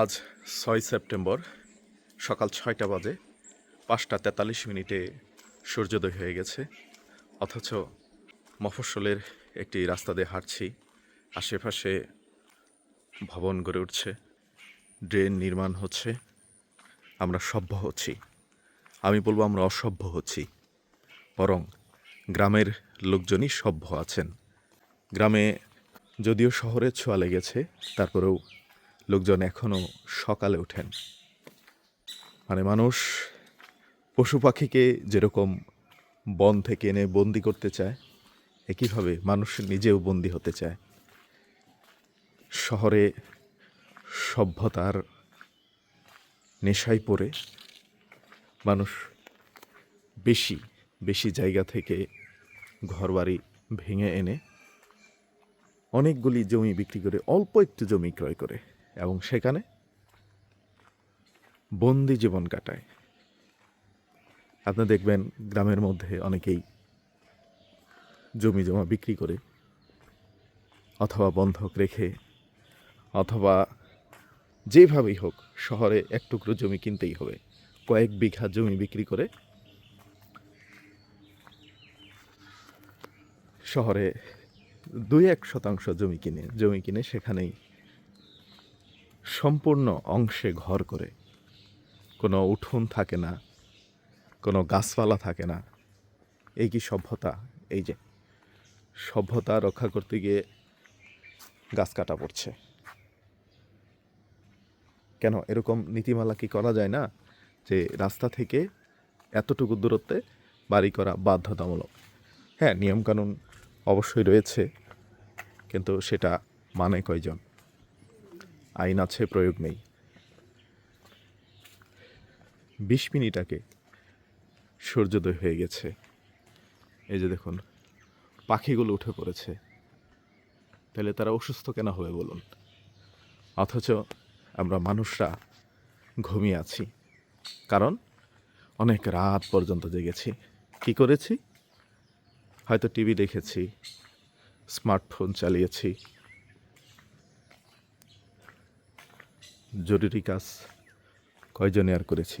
আজ ছয় সেপ্টেম্বর, সকাল ছয়টা বাজে, পাঁচটা তেতাল্লিশ মিনিটে সূর্যোদয় হয়ে গেছে। অথচ মফস্বলের একটি রাস্তা দিয়ে হাঁটছি, আশেপাশে ভবন গড়ে উঠছে, ড্রেন নির্মাণ হচ্ছে, আমরা সভ্য হচ্ছি। আমি বলব আমরা অসভ্য হচ্ছি, বরং গ্রামের লোকজনই সভ্য আছেন। গ্রামে যদিও শহরে ছোঁয়া লেগেছে, তারপরেও লোকজন এখনও সকালে ওঠেন। মানে মানুষ পশু পাখিকে যেরকম বন থেকে এনে বন্দি করতে চায়, একইভাবে মানুষ নিজেও বন্দি হতে চায়। শহরে সভ্যতার নেশায় পড়ে মানুষ বেশি বেশি জায়গা থেকে ঘরবাড়ি ভেঙে এনে অনেকগুলি জমি বিক্রি করে, অল্প একটু জমি ক্রয় করে। এবং সেখানে বন্দি জীবন কাটায়। আপনি দেখবেন গ্রামের মধ্যে অনেকেই জমি জমা বিক্রি করে অথবা বন্ধক রেখে অথবা যেভাবেই হোক শহরে এক টুকরো জমি কিনতেই হবে। কয়েক বিঘা জমি বিক্রি করে শহরে দুই এক শতাংশ জমি কিনে জমি কিনে সেখানেই সম্পূর্ণ অংশে ঘর করে। কোনো উঠোন থাকে না, কোনো গাছপালা থাকে না। এই কি সভ্যতা? এই যে, সভ্যতা রক্ষা করতে গিয়ে গাছ কাটা পড়ছে। কেন, এরকম নীতিমালা কি করা যায় না যে রাস্তা থেকে এতটুকু দূরত্বে বাড়ি করা বাধ্যতামূলক? হ্যাঁ নিয়মকানুন অবশ্যই রয়েছে, কিন্তু সেটা মানে কয়জন? আইন আছে, প্রয়োগ নেই। বিশ মিনিট আগে সূর্যোদয় হয়ে গেছে। এই যে দেখুন, পাখিগুলো উঠে পড়েছে। তাহলে তারা অসুস্থ কেন হবে বলুন? অথচ আমরা মানুষরা ঘুমিয়ে আছি। কারণ অনেক রাত পর্যন্ত জেগেছি। কি করেছি? হয়তো টিভি দেখেছি, স্মার্টফোন চালিয়েছি জরুরি কাজ কয়জনে আর করেছি?